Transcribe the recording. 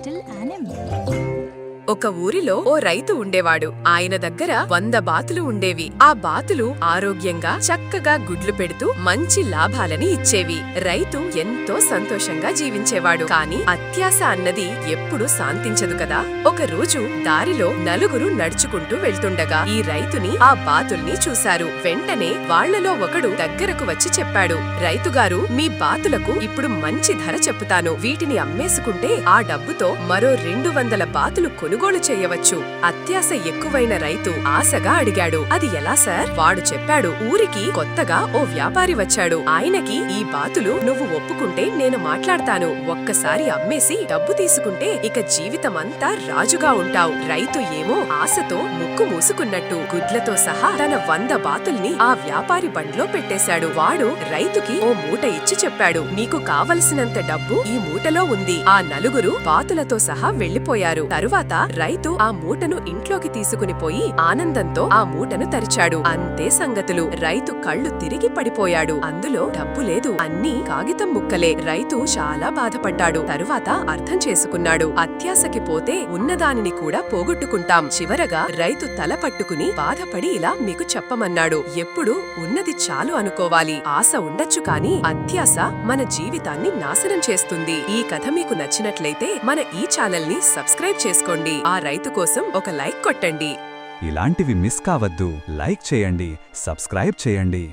Little Anime. ఒక ఊరిలో ఓ రైతు ఉండేవాడు. ఆయన దగ్గర వంద బాతులు ఉండేవి. ఆ బాతులు ఆరోగ్యంగా చక్కగా గుడ్లు పెడుతూ మంచి లాభాలని ఇచ్చేవి. రైతు ఎంతో సంతోషంగా జీవించేవాడు. కాని అత్యాశ అన్నది ఎప్పుడు శాంతించదు కదా. ఒక రోజు దారిలో నలుగురు నడుచుకుంటూ వెళ్తుండగా ఈ రైతుని ఆ బాతుల్ని చూశారు. వెంటనే వాళ్ళలో ఒకడు దగ్గరకు వచ్చి చెప్పాడు. రైతుగారు మీ బాతులకు ఇప్పుడు మంచి ధర చెప్పుతాను. వీటిని అమ్మేసుకుంటే ఆ డబ్బుతో మరో రెండు వందల బాతులు కొనుగోలు కొనుగోలు చేయవచ్చు. అత్యాశ ఎక్కువైన రైతు ఆశగా అడిగాడు. అది ఎలా సార్? వాడు చెప్పాడు. ఊరికి కొత్తగా ఓ వ్యాపారి వచ్చాడు. ఆయనకి ఈ బాతులు నువ్వు ఒప్పుకుంటే నేను మాట్లాడతాను. ఒక్కసారి అమ్మేసి డబ్బు తీసుకుంటే ఇక జీవితమంతా రాజుగా ఉంటావు. రైతు ఏమో ఆశతో ముక్కు మూసుకున్నట్టు గుడ్లతో సహా తన వంద బాతుల్ని ఆ వ్యాపారి బండ్లో పెట్టేశాడు. వాడు రైతుకి ఓ మూట ఇచ్చి చెప్పాడు. నీకు కావలసినంత డబ్బు ఈ మూటలో ఉంది. ఆ నలుగురు బాతులతో సహా వెళ్ళిపోయారు తరువాత రైతు ఆ మూటను ఇంట్లోకి తీసుకుని పోయి ఆనందంతో ఆ మూటను తెరిచాడు. అంతే సంగతులు. రైతు కళ్ళు తిరిగి పడిపోయాడు. అందులో డబ్బు లేదు. అన్నీ కాగితం ముక్కలే. రైతు చాలా బాధపడ్డాడు. తరువాత అర్థం చేసుకున్నాడు. అత్యాశకి పోతే ఉన్నదానిని కూడా పోగొట్టుకుంటాం. చివరగా రైతు తల పట్టుకుని బాధపడి ఇలా మీకు చెప్పమన్నాడు. ఎప్పుడు? ఉన్నది చాలు అనుకోవాలి. ఆశ ఉండొచ్చు కాని అత్యాశ మన జీవితాన్ని నాశనం చేస్తుంది. ఈ కథ మీకు నచ్చినట్లయితే మన ఈ ఛానల్ని సబ్స్క్రైబ్ చేసుకోండి. ఆ రైతు కోసం ఒక లైక్ కొట్టండి. ఇలాంటివి మిస్ కావద్దు. లైక్ చేయండి. సబ్స్క్రైబ్ చేయండి.